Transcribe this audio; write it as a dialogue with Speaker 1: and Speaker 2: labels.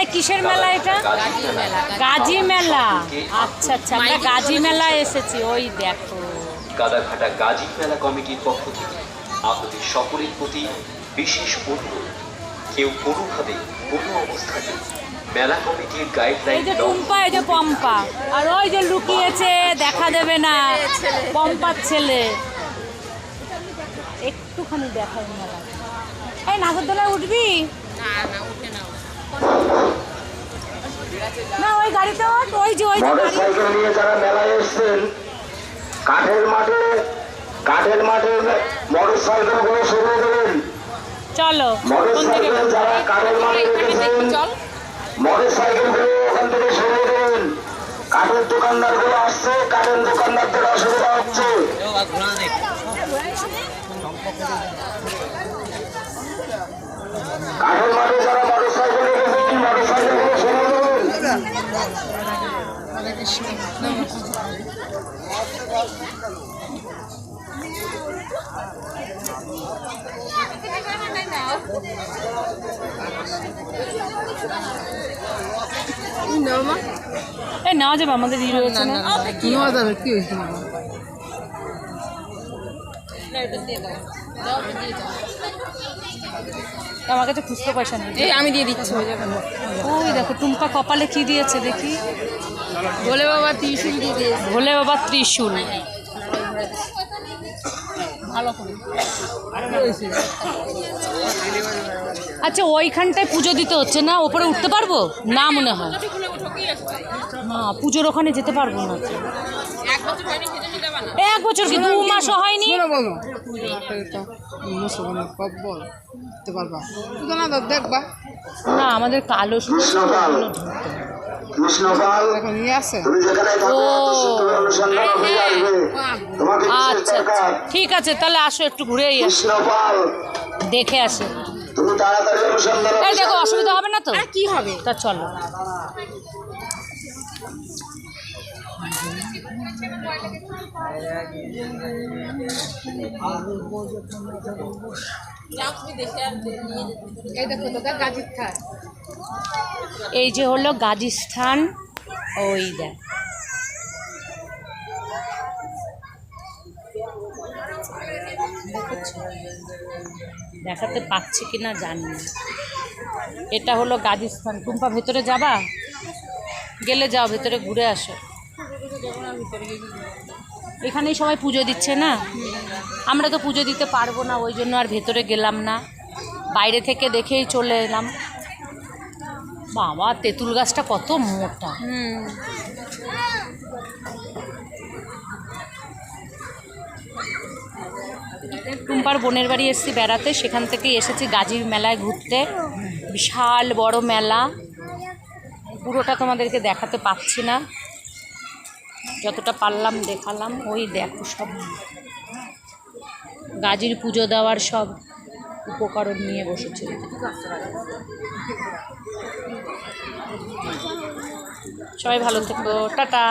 Speaker 1: এই কিসের মেলা এটা?
Speaker 2: গাজী মেলা।
Speaker 1: আচ্ছা আচ্ছা। আমরা গাজী মেলা এসেছি। ওই দেখো।
Speaker 2: গাদাঘাটা গাজী মেলা কমিটির পক্ষ থেকে আপনাদের সকলের প্রতি বিশেষ অনুরোধ। কেউ কোনোভাবে কোনো অবস্থাতে মেলা কমিটির
Speaker 1: এই যে টুম্পা এই যে পম্পা। আর ওই যে লুকিয়েছে দেখা দেবে না। পম্পার ছেলে। একটুখানি দেখাই মেলা এই নাগরদোলায় উঠবি? না ওই গাড়িতে ওঠ, ওই যে ওই যে
Speaker 3: মোটর
Speaker 1: গাড়ি।
Speaker 3: নিয়ে যারা মেলায় এসছেন কাঠের মাঠে কাঠের মাঠে মোটর সাইকেলগুলো সরিয়ে দেবেন।
Speaker 1: চলো
Speaker 3: যারা কাঠের মাঠে রেখেছেন মোটর সাইকেলগুলো ওখান থেকে সরিয়ে দেবেন। কাঠের দোকানদারগুলো আসছে কাঠের দোকানদারদের অসুবিধা হচ্ছে। কাঠের মাঠে যারা মোটর সাইকেল রেখেছেন মোটর সাইকেলগুলো সরিয়ে দেবেন
Speaker 1: এই নেওয়া যাবে আমাদের ই রয়েছে না?
Speaker 4: নেওয়া যাবে কি হয়েছে?
Speaker 1: আমার কাছে খুচরো পয়সা নেই।
Speaker 4: এই আমি দিয়ে দিচ্ছি।
Speaker 1: ওই দেখো টুম্পা কপালে কি দিয়েছে দেখি।
Speaker 4: ভোলে বাবা ত্রিশুল দিয়ে
Speaker 1: ভোলে বাবা ত্রিশুল। আচ্ছা ওইখানটায় পুজো দিতে হচ্ছে না? ওপরে উঠতে পারব? না মনে হয়। না পুজোর ওখানে যেতে পারব না। এক বছর কি দু মাসও হয়নি?
Speaker 4: দেখবা।
Speaker 1: না আমাদের কালো
Speaker 3: কৃষ্ণপাল হয়ে আসবে। তোমাকে কিসের
Speaker 1: আচ্ছা আচ্ছা। ঠিক আছে তাহলে আসো একটু ঘুরে দেখে আসে।
Speaker 3: তুমি তাড়াতাড়ি অনুসন্ধান
Speaker 1: এই দেখো অসুবিধা তো?
Speaker 4: কি হবে?
Speaker 1: তা চলো।
Speaker 4: এই গাজির
Speaker 1: যে হলো গাজিস্থান ওই দেখ। দেখাতে পাচ্ছি কিনা জানি না। এটা হলো গাজিস্থান টুম্পা, ভেতরে যাবা? গেলে যাও, ভেতরে ঘুরে আসো। এখানেই সবাই পুজো দিচ্ছে না? আমরা তো পুজো দিতে পারব না, ওই জন্য আর ভেতরে গেলাম না। বাইরে থেকে দেখেই চলে এলাম। বাবা, তেঁতুল গাছটা কত মোটা। টুম্পার বোনের বাড়ি এসেছি বেড়াতে, সেখান থেকে এসেছি গাজীর মেলায় ঘুরতে। বিশাল বড় মেলা। পুরোটা তোমাদেরকে দেখাতে পাচ্ছি না। যতটা পারলাম দেখালাম, ওই দেখো সব। গাজীর পুজো দেওয়ার সব উপকরণ নিয়ে বসেছে। সবাই ভালো থেকো, টাটা।